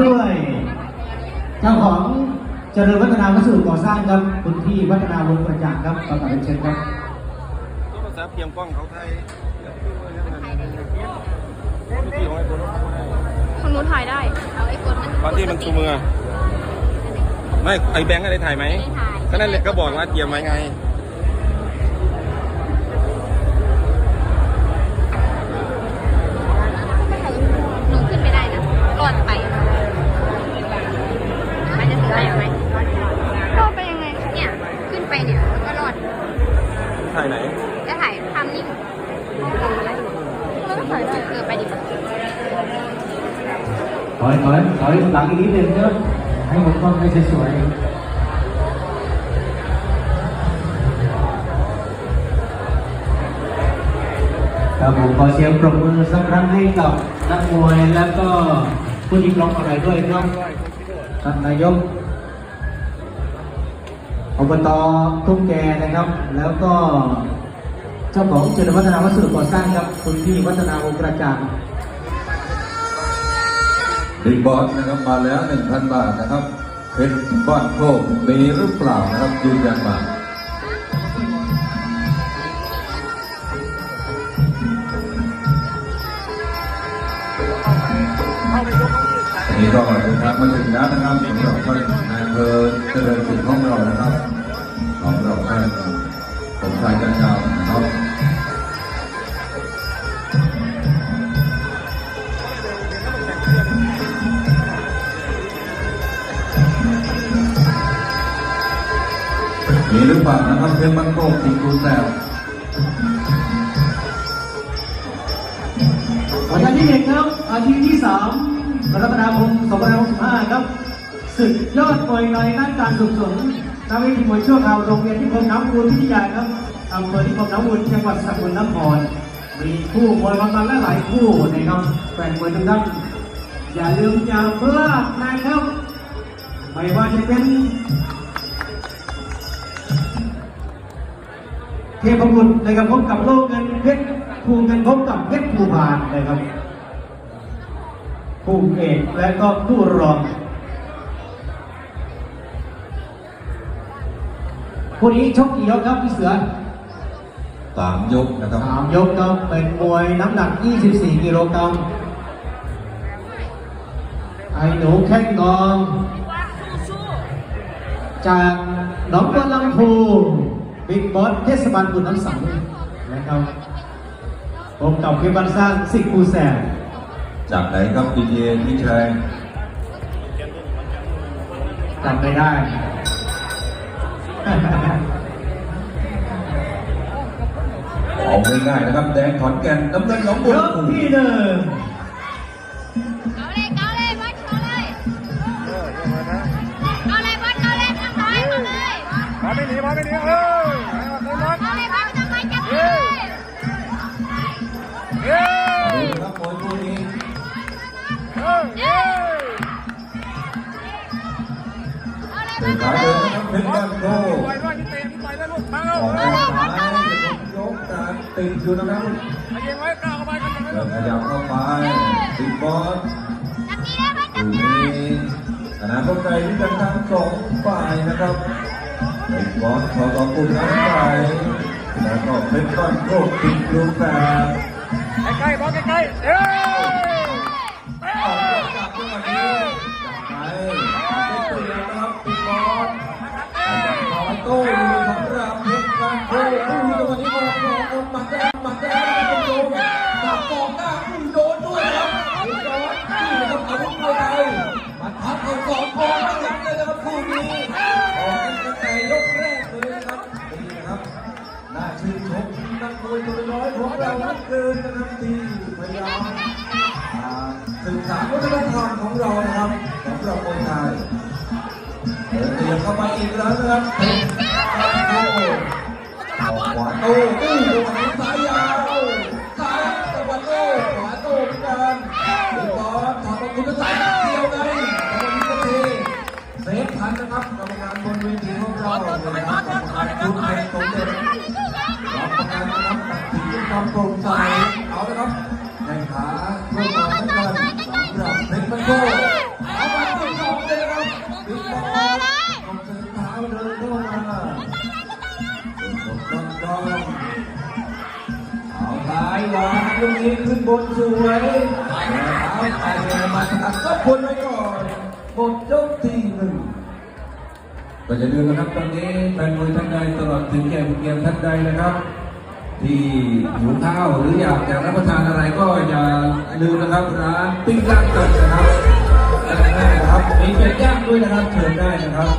ด้วย เจ้าของเจริญวัฒนาวัสดุก่อสร้างครับคุณพี่วัฒนาวงศ์ประจักษ์ครับขอกราบเรียนเชิญครับโทรศัพท์เตรียมกล้องเขาไทยที่ของไอ้คนคนนู้นถ่ายได้ เอาไอ้กดมันตอนที่มันชูมือ ไม่ไอ้แบงค์อะไรถ่ายไหมก็นั่นแหละก็บอกว่าเตรียมไว้ไง กล้องให้สวยๆครับผมขอเสียงปรบมือสักครั้งให้กับนักมวยแล้วก็ผู้ที่ร้องอะไรด้วยครับท่านนายกอบตทุ่งแกนะครับ แล้วก็เจ้าของเจริญวัฒนาวัสดุก่อสร้างครับคุณพี่วัฒนาวงศ์กระจ่างบิ๊กบอสนะครับมาแล้ว 1,000 บาทนะครับ เพชรบ้านโคกมีหรือเปล่านะครับยืนยันมานี่ก็เดินทางมาถึงแล้วนะครับสำหรับท่านนายอำเภอเจริญสุขของเรานะครับ ของเราท่านสมชายจันทร์เจ้านะครับ หรือเปล่านะครับเพชรบ้านโคกสิงห์กูแซววันที่หนึ่งครับ อาทิตย์ที่สามกรกฎาคม2565ครับศึกยอดมวยในด้านการสุขสนนาวิทีมวยชั่วคราวโรงเรียนที่คมน้ำมูลวิทยาครับอำเภอที่คมน้ำมูลจังหวัดสกลนครมีคู่มวยมันและหลายคู่นะครับแฟนมวยทุกท่านอย่าลืมอย่าพลาดนะครับไม่ว่าจะเป็น เทพบุตรนะครับพบกับโลกเงินเพชรภูเงินพบกับเพชรภูพานนะครับคู่เอกและก็คู่รองคู่นี้ชกกี่ยกครับพี่เสือสามยกนะครับสามยกครับเป็นมวยน้ำหนัก 24 กิโลกรัมไอ้หนูแข้งกอง จากหนองบัวลำพู บิ๊กบอสเทศบาลบุญน้ำสังนะครับผมกับเพชรบันสร้างสิกคูแสนจากไหนครับพีเอพี่ชัยจำไม่ได้ เอาง่ายๆนะครับ แดงขอนแก่นน้ำเงินหนองบัยวกลำพูที่หนึ่ง เอาเลยครับมวยคู่นี้เอยเอาเดินขาเดินยนะครับเพชรกันโกต่อยด้วยนี่เตะนี่ปล่อยด้วยลูกมาแล้วออกแรงซ้ายยกการติดอยู่นะครับยิงไว้ก้าวเข้าไปกันยังไงเริ่มขยับเข้าไปบิ๊กบอสจับดีแล้วบอสจับดีนี้อนาคตไกลที่กันทั้งสองฝ่ายนะครับบิ๊กบอสขอขอบคุณทั้งฝ่ายแล้วก็เพชรบ้านโคกติดรูปแบบ ใกล้ๆบอลใกล้ๆเอ้ยอ สารวัฒนธรรมของเรานะครับสำหรับคนไทยเดินเตียงเข้าไปอีกแล้วนะครับโอ้โหขวาโต้อู้ตรงนี้ซ้ายยาวซ้ายตะวันโต้ขวาโต้เหมือนกันเดี๋ยวก่อนถอดประตูก็สาย ซ้ายวางลูกนี้ขึ้นบนสวยเท้าไปเลยมาสกัดก็พ้นไว้ก่อนหมดยกที่หนึ่งก็จะลืมนะครับตอนนี้แฟนมวยท่านใดตลอดถึงแก่ผู้เกียรติท่านใดนะครับ ที่หิวข้าวหรืออยากจะรับประทานอะไรก็อย่าลืมนะครับร้านปิ้งย่างกันนะครับได้นะครับมีเป็ดย่างด้วยนะครับเชิญได้นะครับ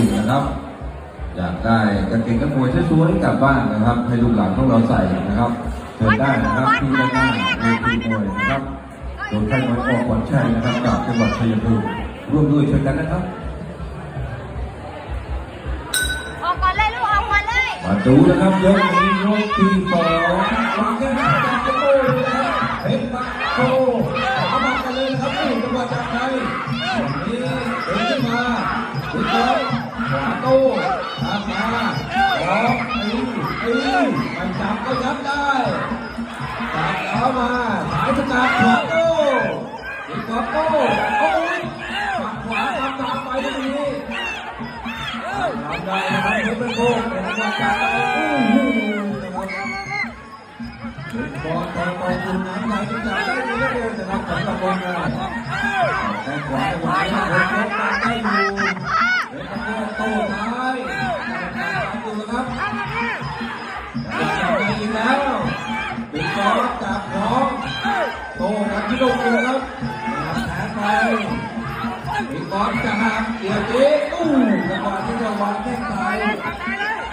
วัดชัยภูมินะครับ อยากได้กางเกงนักมวยสวยๆกลับบ้านนะครับ ให้ลูกหลานของเราใส่นะครับเชิญได้นะครับที่ด้านหน้าเวทีมวยนะครับโดยค่ายมวยออกขวัญชัยนะครับจากจังหวัดชัยภูมิร่วมด้วยช่วยกันนะครับออกก่อนเลยลูกออกก่อนเลยมาดูนะครับยกนี้ยกที่สองวางแข้งซ้ายจากโก้เลยนะครับเพชรมาโก้ขวามากันเลยนะครับอู้จังหวะจากไทยวันนี้เดินขึ้นมาดึงบอล ขวาโต้ตามมาออกตีตีมันจับก็ยับได้จับเข้ามาสายสกัดขวาโต้ดึงบอลโต้โอ้ยฝั่งขวาตามตามไปตรงนี้ทำได้นะครับเพชรเป็นโค้งเป็นกองกลางอู้หูนะครับบอลตอนตอนคุณน้ำไหลจะจับได้ดีเหลือเกินนะครับสำหรับคนงานแต่ขวาจังหวะนี้เพชรยกตามได้อยู่เพชรเป็น โค้งโต้ซ้ายตามอยู่นะครับจับได้อีกแล้วเป็นบอลจับของโต้กันที่ลงเลยครับแผลไปมีบอลจะหักเดี๋ยวนี้อู้จังหวะที่จะวางแข้งซ้าย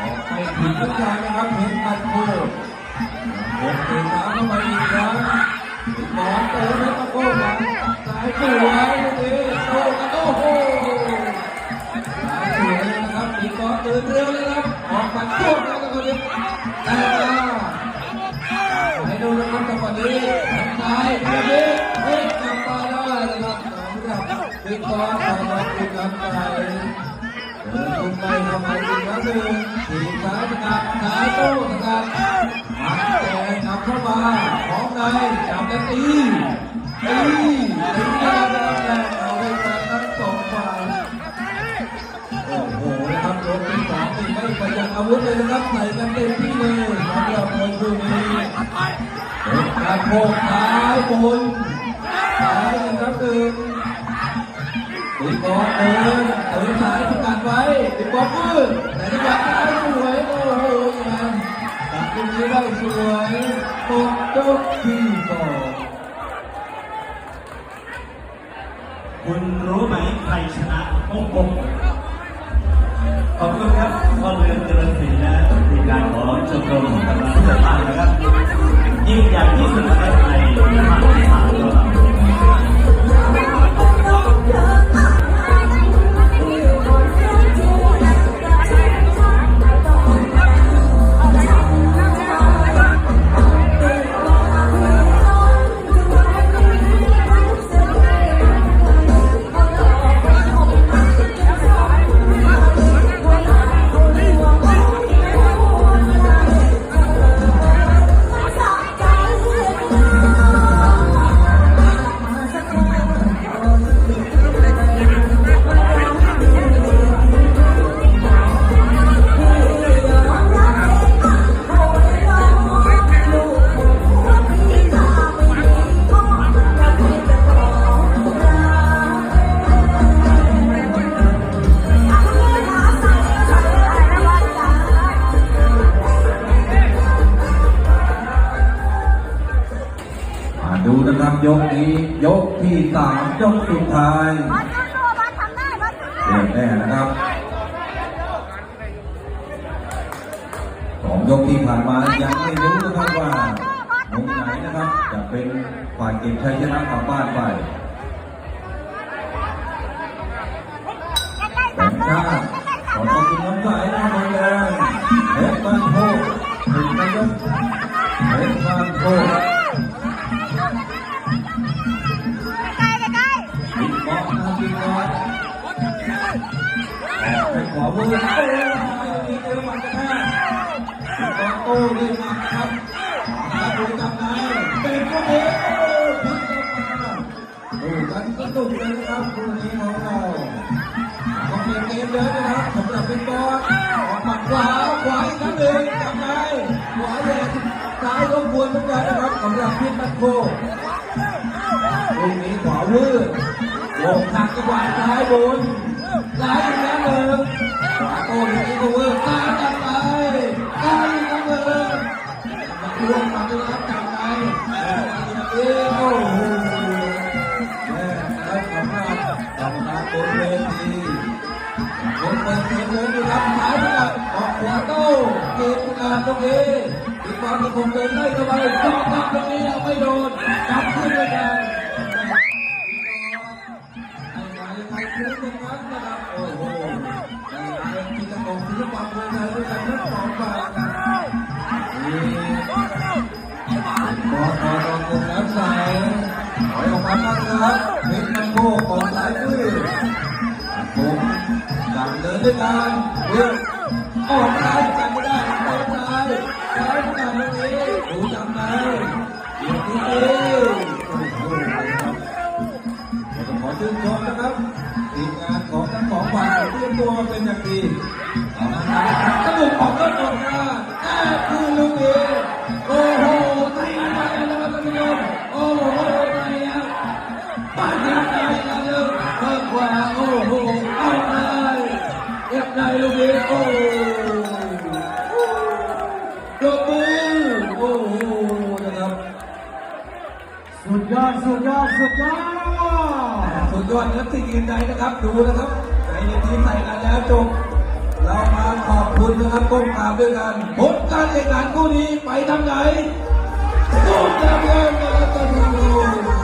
ออกไปผิดทุกอย่างนะครับเห็นมันโคโอ้ตีเท้าเข้าไปอีกครั้งมีบอลเติมให้ตะโก้หลังซ้ายสวยลูกนี้โอ้กระโต้โห นะครับมีบอลเติมเร็วเลยครับออกมาโค้งแล้วก็คนนี้แล้วให้ดูนะครับจังหวะนี้ทางซ้ายเดี๋ยวนี้เฮ้ยกลับมาได้นะครับสำหรับบิ๊กบอสของเราคือลำไปเดินลงไปทำไมอีกแล้วหนึ่งทีมซ้ายสกัดซ้ายโต้สกัดมันแจกกลับเข้ามาของในจับแล้วตีตีตีได้แล้วแรงเอาได้กันทั้งสองฝ่าย ยกที่สองนี่ไม่ประหยัดอาวุธเลยนะครับใส่กันเต็มที่เลยสำหรับมวยคู่นี้การโผล่ซ้ายบนซ้ายนะครับหนึ่งติดบอลเดินเดินสายสกัดไว้ติดบอลมืดแต่จังหวะซ้ายสวยโอ้โหงานตัดตรงนี้ได้สวยหมดยกที่สองคุณรู้ไหมใครชนะโอ้โห ขอบคุณครับพ่อเรือนเจริญศรีนะทีมงานของชมรมกำลังเสื้อผ้านะครับยิ่งใหญ่ที่สุดในประเทศไทยภาคอีสาน นี้ยกที่สามยกสุดท้ายเรียบแน่นะครับสองยกที่ผ่านมายังไม่รู้นะครับว่ามุมไหนนะครับ จะเป็นฝ่ายเก็บชัยชนะกลับบ้านไปแบงค์ชาติขอขอบคุณน้ำใจนะครับน้องแดงเพชรบ้านโพถึงนายกเพชรบ้านโพ ไปขอมือโอ้ยมีเจอหมัดกระแทกบิ๊กบอสโต้ด้วยมัดนครับมาดูจับในเป็นก็เองดูกันสนุกเลยนะครับคู่นี้ของเราต้องเปลี่ยนเกมเลยนะครับสำหรับบิ๊กบอสออหมัดขวาขวาอีกครั้งหนึ่งจับในขวาแหลมซ้ายรบกวนเหมือนกันนะครับสำหรับพิษบัตโคลูกนี้ขวาวืดโยกหักจังหวะซ้ายบน มกตรงนี้อีกบอลที่ผมเดินได้เข้าไปจ้องจับตรงนี้ยังไม่โดนจับขึ้นเลยกันไอ้ไม้ไม้พื้นตรงนั้นนะครับโอ้โหไอ้ไม้ที่จะบอกศิลปะเมืองไทยด้วยกันทั้งสองฝ่ายนะครับนี่บอลบอลบอลกดแล้วใสถอยออกมาบ้างนะครับเป็นมันโก้ของสายพื้นผมดังเดินด้วยกัน สุดยอดสุดยอดนักสิ่งอื่นใดนะครับ ดูนะครับในทีมใส่กันแล้วจบเรามาขอบคุณนะครับก้มกราบด้วยกันผลการแข่งขันคู่นี้ไปทางไหนสู้กันเองนะครับท่านผู้ชม